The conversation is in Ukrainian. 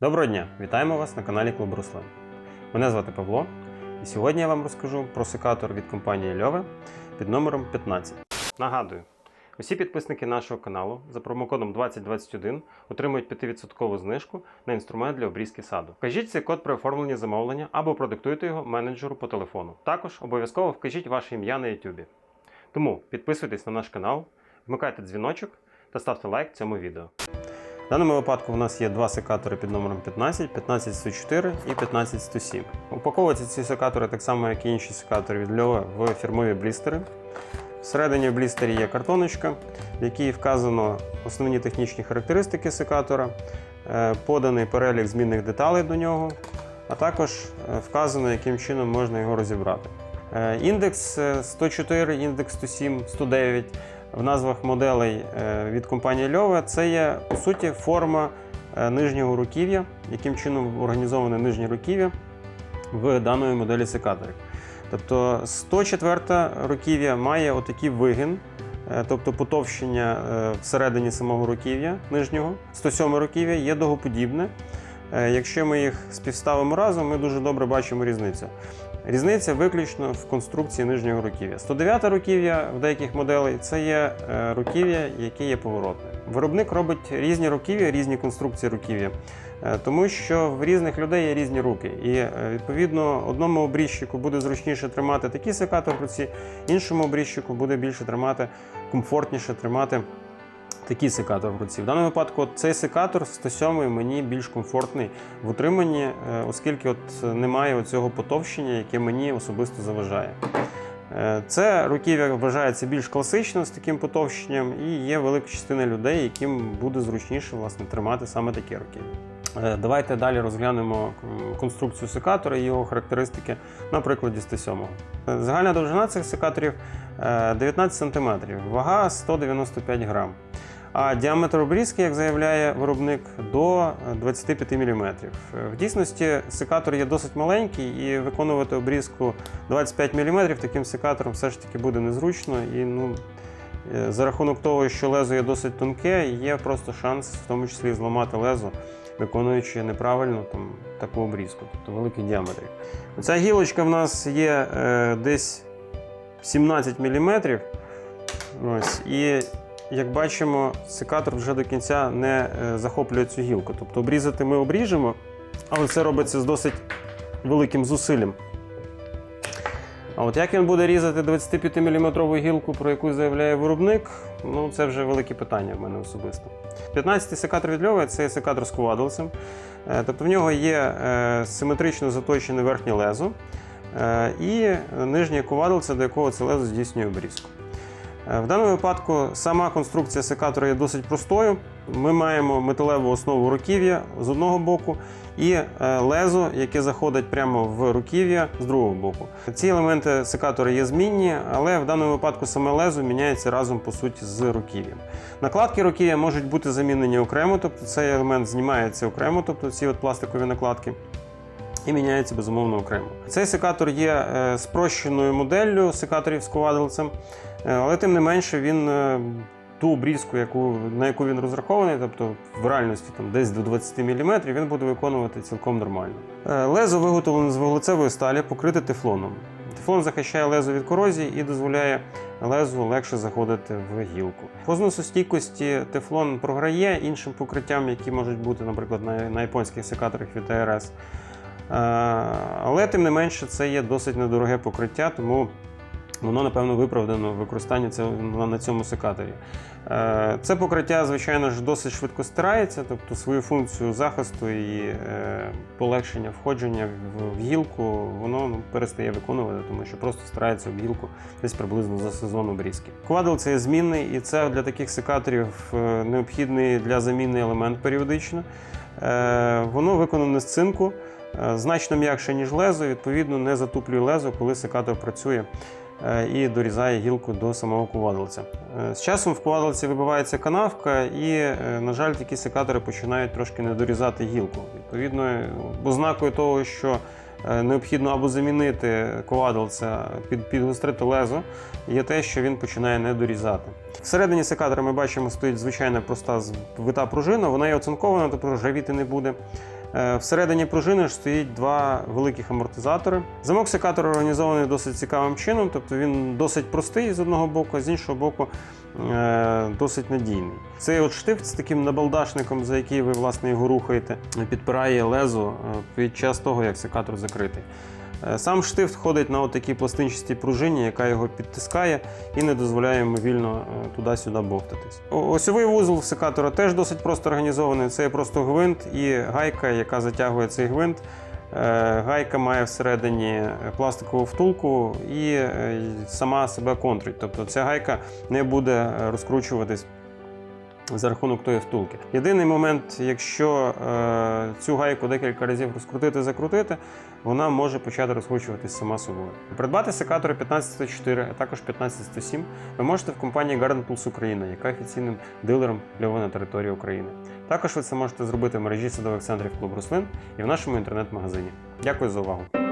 Доброго дня! Вітаємо вас на каналі Клуб Руслан. Мене звати Павло, і сьогодні я вам розкажу про секатор від компанії Льове під номером 15. Нагадую, усі підписники нашого каналу за промокодом 2021 отримують 5% знижку на інструмент для обрізки саду. Вкажіть цей код при оформленні замовлення або продиктуйте його менеджеру по телефону. Також обов'язково вкажіть ваше ім'я на YouTube. Тому підписуйтесь на наш канал, вмикайте дзвіночок та ставте лайк цьому відео. В даному випадку у нас є два секатори під номером 15, 15104 і 15107. Упаковуються ці секатори так само, як і інші секатори від Льова в фірмові блістери. Всередині в блістері є картоночка, в якій вказано основні технічні характеристики секатора, е, поданий перелік змінних деталей до нього, а також е, вказано, яким чином можна його розібрати. Е, Індекс е, 104, індекс 107, 109 в назвах моделей е, від компанії Льове це є по суті форма е, нижнього руків'я, яким чином організоване нижнє руків'я в даної моделі секаторів. Тобто 104 руків'я має отакий вигин, е, тобто потовщення всередині самого руків'я нижнього. 107 руків'я є дугоподібне. Е, Якщо ми їх співставимо разом, ми дуже добре бачимо різницю. Різниця виключно в конструкції нижнього руків'я. 109 руків'я в деяких моделей це є е, руків'я, яке є поворотне. Виробник робить різні руків'я, різні конструкції руків'я, е, тому що в різних людей є різні руки. І е, відповідно одному обрізчику буде зручніше тримати такий секатор в руці, іншому обрізчику буде більше тримати, комфортніше тримати такий секатор в руці. В даному випадку цей секатор 107 мені більш комфортний в утриманні, е, оскільки от немає цього потовщення, яке мені особисто заважає. Е, Це руків'я вважається більш класично з таким потовщенням, і є велика частина людей, яким буде зручніше власне, тримати саме таке руків'я. Е, Давайте далі розглянемо конструкцію секатора і його характеристики на прикладі 107-го. Е, Загальна довжина цих секаторів е, 19 см, вага 195 грам. А діаметр обрізки, як заявляє виробник, до 25 мм. В дійсності секатор є досить маленький, і виконувати обрізку 25 мм таким секатором все ж таки буде незручно. І ну, е, за рахунок того, що лезо є досить тонке, є просто шанс, в тому числі зламати лезо, виконуючи неправильно там, таку обрізку, тобто великий діаметр. Ця гілочка в нас є е, десь 17 мм. Ось, і як бачимо, секатор вже до кінця не е, захоплює цю гілку. Тобто обрізати ми обріжемо, але це робиться з досить великим зусиллям. А от як він буде різати 25-мм гілку, про яку заявляє виробник, ну це вже велике питання в мене особисто. 15-й секатор від Льова це секатор з ковадолцем. Е, Тобто в нього є е, симетрично заточене верхнє лезо і нижнє ковадолце, до якого це лезо здійснює обрізку. Е, В даному випадку сама конструкція секатора є досить простою. Ми маємо металеву основу руків'я з одного боку і е, лезо, яке заходить прямо в руків'я з другого боку. Ці елементи секатора є змінні, але в даному випадку саме лезо міняється разом по суті з руків'ям. Накладки руків'я можуть бути замінені окремо, тобто цей елемент знімається окремо, тобто ці от пластикові накладки і міняється безумовно окремо. Цей секатор є е, спрощеною моделлю секаторів з ковадолцем, е, але тим не менше він е, ту обрізку, яку, на яку він розрахований, тобто в реальності там, десь до 20 мм, він буде виконувати цілком нормально. Лезо виготовлене з вуглецевої сталі, покрите тефлоном. Тефлон захищає лезо від корозії і дозволяє лезу легше заходити в гілку. По зносостійкості тефлон програє іншим покриттям, які можуть бути, наприклад, на, на японських секаторах від АРС. Е, Але тим не менше це є досить недороге покриття, тому воно напевно виправдано в використанні цього на- цьому секаторі. Е, Це покриття, звичайно ж, досить швидко стирається, тобто свою функцію захисту і е, полегшення входження в- гілку воно ну, перестає виконувати, тому що просто стирається об гілку десь приблизно за сезон обрізки. Квадл це є змінний, і це для таких секаторів необхідний для заміни елемент періодично. Воно виконане з цинку, значно м'якше, ніж лезо, відповідно, не затуплює лезо, коли секатор працює е, і дорізає гілку до самого кувадалця. Е, З часом в кувадалці вибивається канавка, і, е, на жаль, такі секатори починають трошки не дорізати гілку. Відповідно, е, ознакою того, що е, необхідно або замінити ковадалця, під, підгострити лезо, є те, що він починає не дорізати. Всередині секатора ми бачимо, стоїть звичайна проста звита пружина, вона є оцинкована, тобто ржавіти не буде. Е, Всередині пружини ж стоїть два великих амортизатори. Замок секатора організований досить цікавим чином, тобто він досить простий з одного боку, а з іншого боку е, досить надійний. Цей от штифт з таким набалдашником, за який ви власне його рухаєте, підпирає лезо е, під час того, як секатор закритий. Е, Сам штифт ходить на такій пластинчастій пружині, яка його підтискає і не дозволяє йому вільно е, туди-сюди бовтатись. Осьовий вузол секатора теж досить просто організований. Це просто гвинт і гайка, яка затягує цей гвинт. Е, Гайка має всередині пластикову втулку і сама себе контрить. Тобто ця гайка не буде розкручуватись за рахунок тої втулки. Єдиний момент, якщо е, цю гайку декілька разів розкрутити, закрутити, вона може почати розкручуватись сама собою. Придбати секатори 1504, а також 1507 ви можете в компанії Garden Pulse Україна, яка офіційним дилером Львова на території України. Також ви це можете зробити в мережі садових центрів клуб рослин і в нашому інтернет-магазині. Дякую за увагу!